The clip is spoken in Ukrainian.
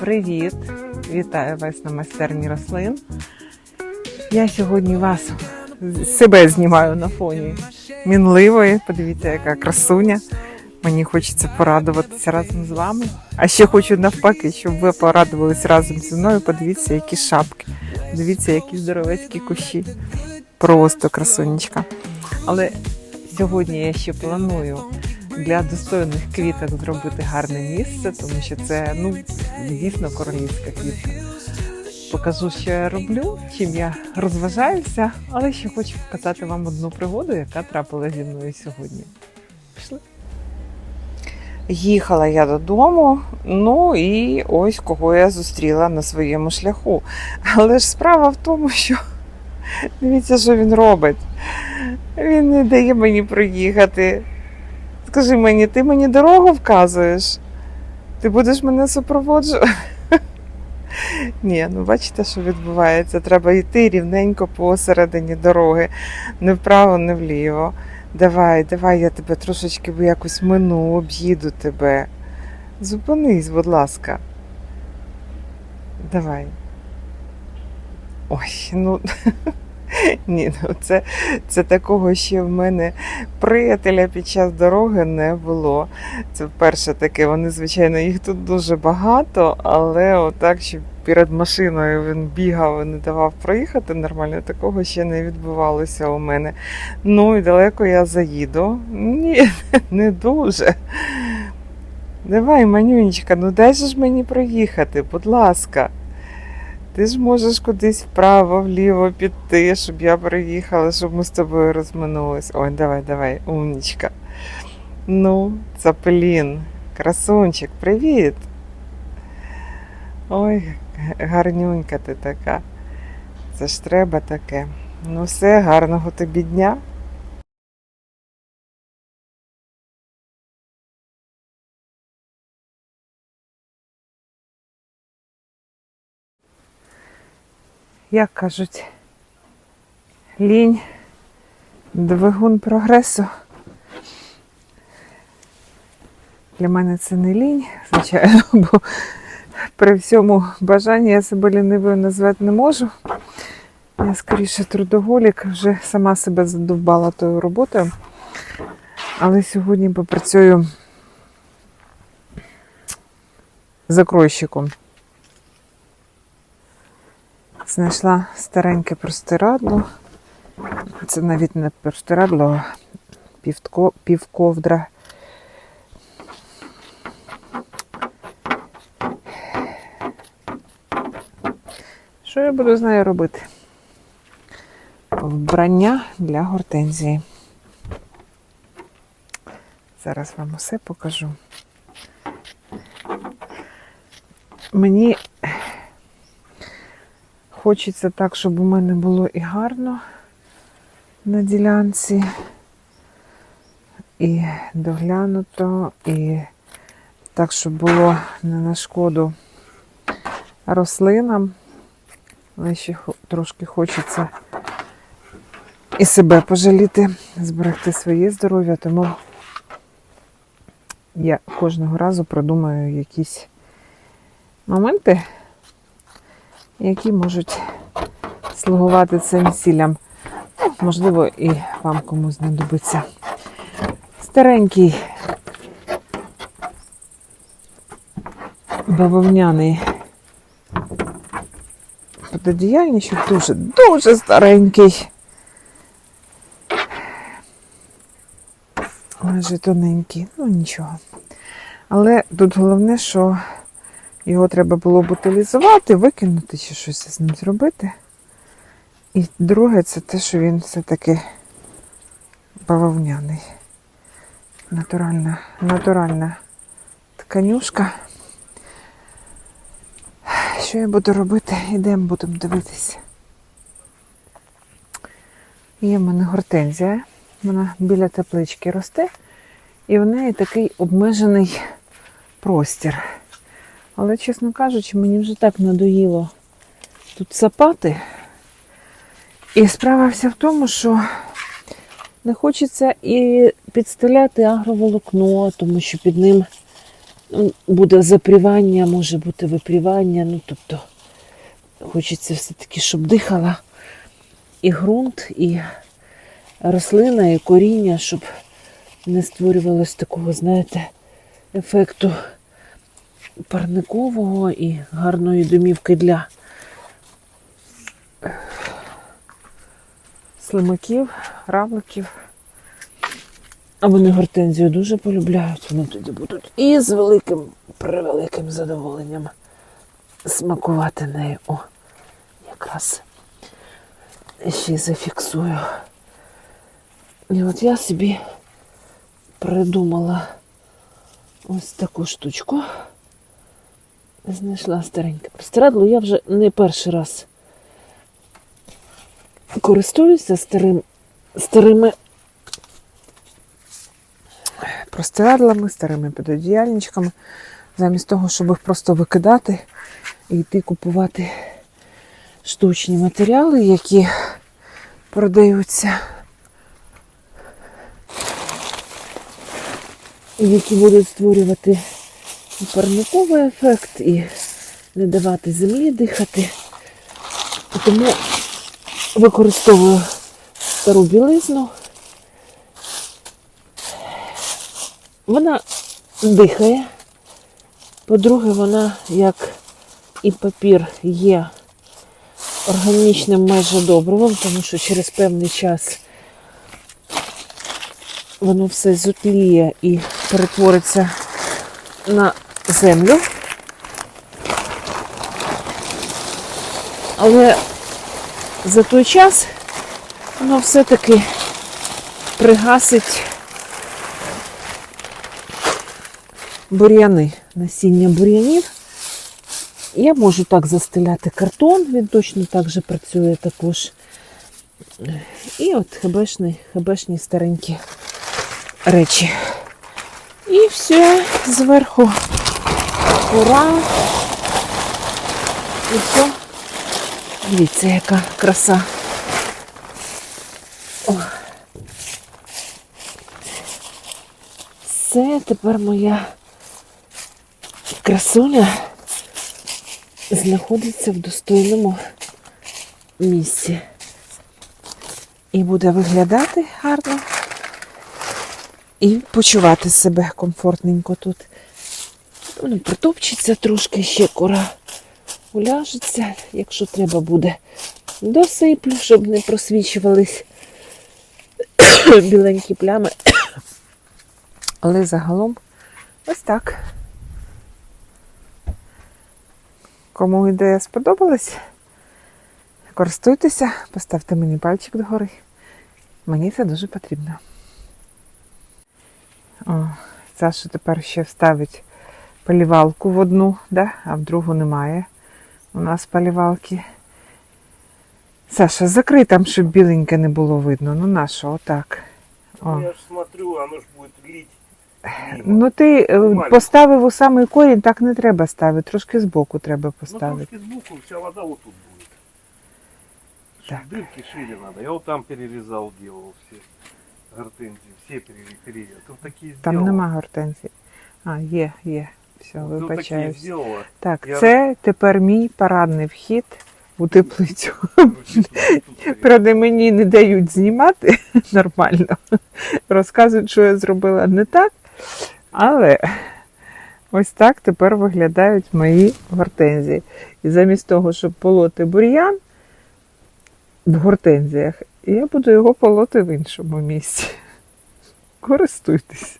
Привіт! Вітаю вас на майстерні рослин. Я сьогодні вас себе знімаю на фоні мінливої. Подивіться, яка красуня. Мені хочеться порадуватися разом з вами. А ще хочу навпаки, щоб ви порадувались разом зі мною. Подивіться, які шапки. Дивіться, які здоровецькі кущі. Просто красунечка. Але сьогодні я ще планую для достойних квіток зробити гарне місце, тому що це ну дійсно королівська квітка. Покажу, що я роблю, чим я розважаюся, але ще хочу показати вам одну пригоду, яка трапила зі мною сьогодні. Пішли. Їхала я додому, ну і ось кого я зустріла на своєму шляху. Але ж справа в тому, що дивіться, що він робить. Він не дає мені проїхати. Скажи мені, ти мені дорогу вказуєш? Ти будеш мене супроводжувати? Ні, ну бачите, що відбувається. Треба йти рівненько посередині дороги, не вправо, не вліво. Давай, давай, я тебе трошечки якось мину, об'їду тебе. Зупинись, будь ласка. Давай. Ой, ну. Ні, ну це, це такого ще в мене приятеля під час дороги не було. Це вперше таке. Вони, звичайно, їх тут дуже багато, але отак, щоб перед машиною він бігав і не давав проїхати нормально, такого ще не відбувалося у мене. Ну і далеко я заїду. Ні, не дуже. Давай, манюнечка, ну дай ж мені проїхати, будь ласка. Ти ж можеш кудись вправо, вліво піти, щоб я приїхала, щоб ми з тобою розминулись. Ой, давай, давай, умнічка. Ну, Цапелін, красунчик, привіт. Ой, гарнюнька ти така. Це ж треба таке. Ну все, гарного тобі дня. Як кажуть, лінь, двигун прогресу. Для мене це не лінь, звичайно, бо при всьому бажанні я себе лінивою назвати не можу. Я скоріше трудоголік, вже сама себе задовбала тою роботою. Але сьогодні попрацюю закройщиком. Знайшла стареньке простирадло. Це навіть не простирадло, а півковдра. Що я буду з нею робити? Вбрання для гортензії. Зараз вам усе покажу. Мені Хочеться так, щоб у мене було і гарно на ділянці, і доглянуто, і так, щоб було не на шкоду рослинам. Але ще трошки хочеться і себе пожаліти, зберегти своє здоров'я, тому я кожного разу продумаю якісь моменти які можуть слугувати цим цілям. Ну, можливо, і вам комусь знадобиться. Старенький бавовняний пододіяльничок дуже, дуже старенький. Майже тоненький, ну нічого. Але тут головне, що його треба було б утилізувати, викинути чи щось з ним зробити. І друге, це те, що він все-таки бавовняний. Натуральна, натуральна тканюшка. Що я буду робити? Ідемо, будемо дивитися. Є в мене гортензія, вона біля теплички росте, і в неї такий обмежений простір. Але, чесно кажучи, мені вже так надоїло тут сапати. І справа вся в тому, що не хочеться і підстеляти агроволокно, тому що під ним Ну, Буде запрівання, може бути випрівання. Ну, тобто хочеться все-таки, щоб дихала і ґрунт, і рослина, і коріння, щоб не створювалось такого, знаєте, ефекту парникового і гарної домівки для Слимаків, равликів. А вони гортензію дуже полюбляють. Вони тоді будуть і з великим, превеликим задоволенням смакувати нею. О, якраз ще зафіксую. І от я собі придумала ось таку штучку. Знайшла стареньке простирадло. Я вже не перший раз користуюся старим, старими простирадлами, старими підодіяльничками, замість того, щоб їх просто викидати і йти купувати штучні матеріали, які продаються. які будуть створювати і парниковий ефект і не давати землі дихати. Тому використовую стару білизну. Вона дихає. По-друге, вона, як і папір, є органічним майже добривом, тому що через певний час воно все зотліє і перетвориться на землю. Але за той час воно все-таки пригасить бур'яни, насіння бур'янів. Я можу так застеляти картон, він точно так же працює також. І от хебешні, хебешні старенькі речі. І все, зверху кора. І все. Дивіться, яка краса. О. Це тепер моя красуня знаходиться в достойному місці. І буде виглядати гарно. І почувати себе комфортненько тут. Воно протопчеться трошки, ще кора уляжеться, якщо треба буде. Досиплю, щоб не просвічувались біленькі плями. Але загалом ось так. Кому ідея сподобалась, користуйтеся, поставте мені пальчик догори. Мені це дуже потрібно. О, Саша тепер ще вставить полівалку в одну, да? а в другу немає. У нас полівалки. Саша, закрий там, щоб біленьке не було видно. Ну нащо, отак. О. Я ж смотрю, оно ж будет лить. мимо. Ну ти е, Нормально. поставив у самий корінь, так не треба ставити. Трошки збоку треба ну, поставити. трошки сбоку, вся вода вот тут будет. Так. Дырки шире надо. Я вот там перерезал, делал все гортензии, все пере- перерезал. Тут такие Там сделала. нема гортензії. А, є, є. Все, такие вибачаюсь. Так, Я- це тепер мій парадний вхід у теплицю. Пере- Правда, мені не дають знімати нормально. Розказують, що я зробила не так. Але ось так тепер виглядають мої гортензії. І замість того, щоб полоти бур'ян в гортензіях, я буду його полоти в іншому місці. Користуйтесь.